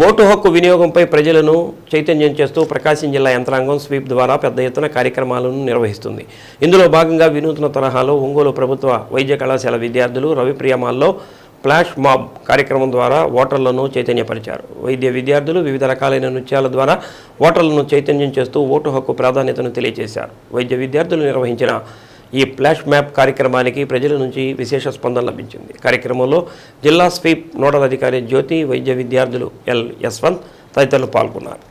Vote హక్కు వినియోగంపై ప్రజలను చైతన్యం చేస్తూ ప్రకాశం జిల్లా యంత్రాంగం స్వీప్ ద్వారా పెద్ద ఎత్తున కార్యక్రమాలను నిర్వహిస్తుంది. ఇందులో భాగంగా వినూత్న తరహాలో ఒంగోలు ప్రభుత్వ వైద్య కళాశాల విద్యార్థులు రవిప్రియమాల్లో ఫ్లాష్ మాబ్ కార్యక్రమం ద్వారా ఓటర్లను చైతన్యపరిచారు. వైద్య విద్యార్థులు వివిధ రకాలైన నృత్యాల ద్వారా ఓటర్లను చైతన్యం చేస్తూ ఓటు హక్కు ప్రాధాన్యతను తెలియజేశారు. వైద్య విద్యార్థులు నిర్వహించిన ఈ ఫ్లాష్ మ్యాప్ కార్యక్రమానికి ప్రజల నుంచి విశేష స్పందన లభించింది. కార్యక్రమంలో జిల్లా స్వీప్ నోడల్ అధికారి జ్యోతి వైద్య విద్యార్థులు ఎల్ యశ్వంత్ తదితరులు పాల్గొన్నారు.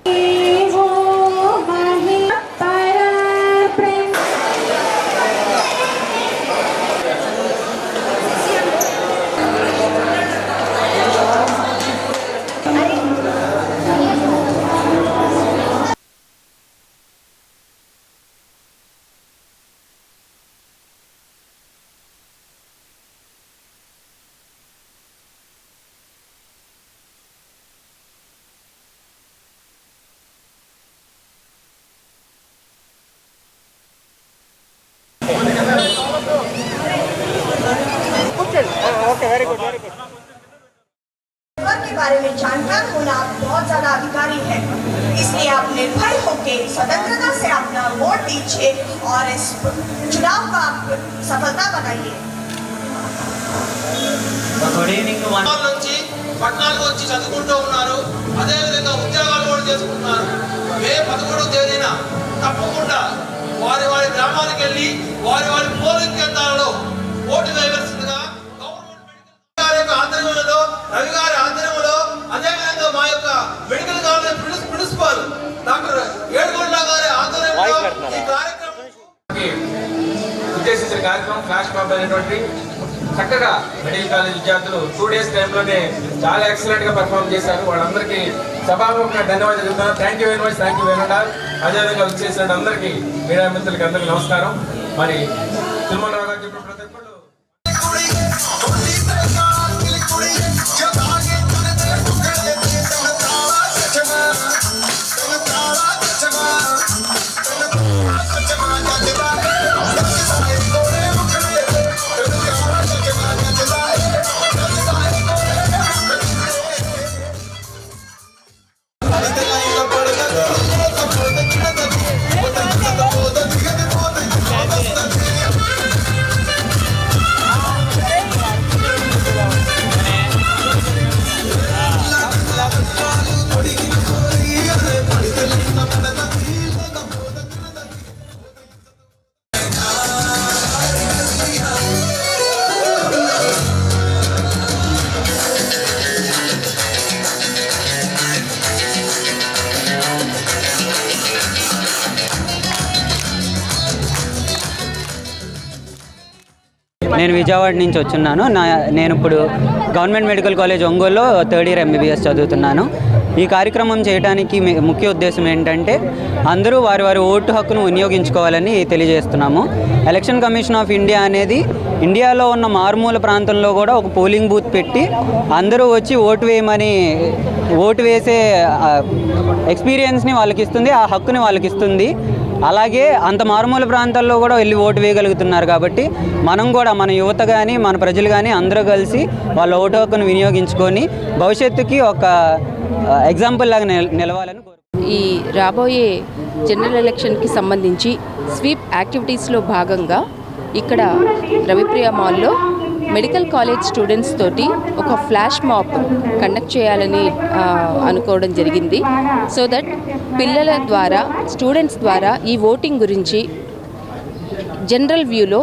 परिवार के बारे में जानकार होना बहुत ज्यादा अधिकारी है इसलिए आप निर्भय होकर स्वतंत्रता से अपना वोट दीजिए और इस चुनाव का आप सफलता बनाइए గుడ్ ఈవినింగ్ వన్ గ్రామాల నుంచి పట్టణాలకు వచ్చి చదువుకుంటూ ఉన్నారు అదేవిధంగా ఉద్యోగాలు కూడా చేసుకుంటున్నారు మే పదమూడవ తేదీన తప్పకుండా వారి వారి గ్రామాలకు వెళ్ళి వారి వారి పోలింగ్ కేంద్రాలలో ఓటు వేయవలసిందిగా ఉద్దేశించిన కార్యక్రమం ఫ్లాష్ మాప్ అనేటువంటి చక్కగా మెడికల్ కాలేజ్ విద్యార్థులు టూ డేస్ టైంలోనే చాలా ఎక్సలెంట్గా పర్ఫామ్ చేశారు. వాళ్ళందరికీ సభాముఖంగా ధన్యవాదాలు చెప్తున్నాను. Thank you very much thank you very much అదేవిధంగా వచ్చేసిన అందరికీ మీడియా మిత్రులకి అందరికీ నమస్కారం. మరి తిరుమలరావు గారు చెప్పిన ప్రతి నేను విజయవాడ నుంచి వచ్చున్నాను. నా నేను ఇప్పుడు గవర్నమెంట్ మెడికల్ కాలేజ్ ఒంగోలులో థర్డ్ ఇయర్ ఎంబీబీఎస్ చదువుతున్నాను. ఈ కార్యక్రమం చేయడానికి ముఖ్య ఉద్దేశం ఏంటంటే అందరూ వారి వారి ఓటు హక్కును వినియోగించుకోవాలని తెలియజేస్తున్నాము. ఎలక్షన్ కమిషన్ ఆఫ్ ఇండియా అనేది ఇండియాలో ఉన్న మారుమూల ప్రాంతంలో కూడా ఒక పోలింగ్ బూత్ పెట్టి అందరూ వచ్చి ఓటు వేయమని ఓటు వేసే ఎక్స్పీరియన్స్ని వాళ్ళకి ఇస్తుంది ఆ హక్కుని వాళ్ళకి ఇస్తుంది. అలాగే అంత మారుమూల ప్రాంతాల్లో కూడా వెళ్ళి ఓటు వేయగలుగుతున్నారు కాబట్టి మనం కూడా మన యువత కానీ మన ప్రజలు కానీ అందరూ కలిసి వాళ్ళ ఓటు హక్కును వినియోగించుకొని భవిష్యత్తుకి ఒక ఎగ్జాంపుల్ లాగా నిల- నిలవాలని ఈ రాబోయే జనరల్ ఎలక్షన్కి సంబంధించి స్వీప్ యాక్టివిటీస్లో భాగంగా ఇక్కడ రవిప్రియ మాల్లో మెడికల్ కాలేజ్ స్టూడెంట్స్ తోటి ఒక ఫ్లాష్ మాప్ కండక్ట్ చేయాలని అనుకోవడం జరిగింది. సో దట్ పిల్లల ద్వారా స్టూడెంట్స్ ద్వారా ఈ ఓటింగ్ గురించి జనరల్ వ్యూలో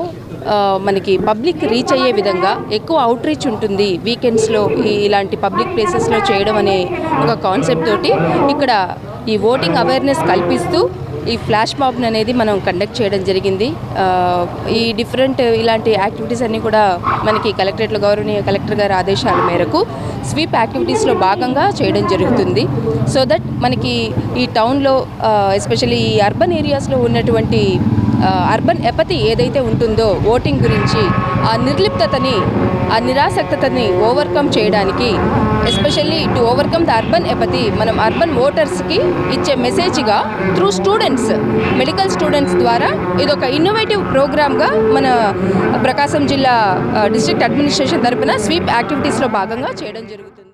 మనకి పబ్లిక్ రీచ్ అయ్యే విధంగా ఎక్కువ అవుట్ రీచ్ ఉంటుంది వీకెండ్స్లో ఇలాంటి పబ్లిక్ ప్లేసెస్లో చేయడం అనే ఒక కాన్సెప్ట్ తోటి ఇక్కడ ఈ ఓటింగ్ అవేర్నెస్ కల్పిస్తూ ఈ ఫ్లాష్ మాబ్ని అనేది మనం కండక్ట్ చేయడం జరిగింది. ఈ డిఫరెంట్ ఇలాంటి యాక్టివిటీస్ అన్నీ కూడా మనకి కలెక్టరేట్లో గౌరవనీయ కలెక్టర్ గారి ఆదేశాల మేరకు స్వీప్ యాక్టివిటీస్లో భాగంగా చేయడం జరుగుతుంది. సో దట్ మనకి ఈ టౌన్లో ఎస్పెషల్లీ ఈ అర్బన్ ఏరియాస్లో ఉన్నటువంటి అర్బన్ ఎపతి ఏదైతే ఉంటుందో ఓటింగ్ గురించి ఆ నిర్లిప్తతని ఆ నిరాసక్తతని ఓవర్కమ్ చేయడానికి especially to overcome the urban apathy మనం అర్బన్ ఓటర్స్కి ఇచ్చే మెసేజ్గా త్రూ స్టూడెంట్స్ మెడికల్ స్టూడెంట్స్ ద్వారా ఇది ఒక ఇన్నోవేటివ్ ప్రోగ్రామ్గా మన ప్రకాశం జిల్లా డిస్ట్రిక్ట్ అడ్మినిస్ట్రేషన్ తరపున స్వీప్ యాక్టివిటీస్లో భాగంగా చేయడం జరుగుతుంది.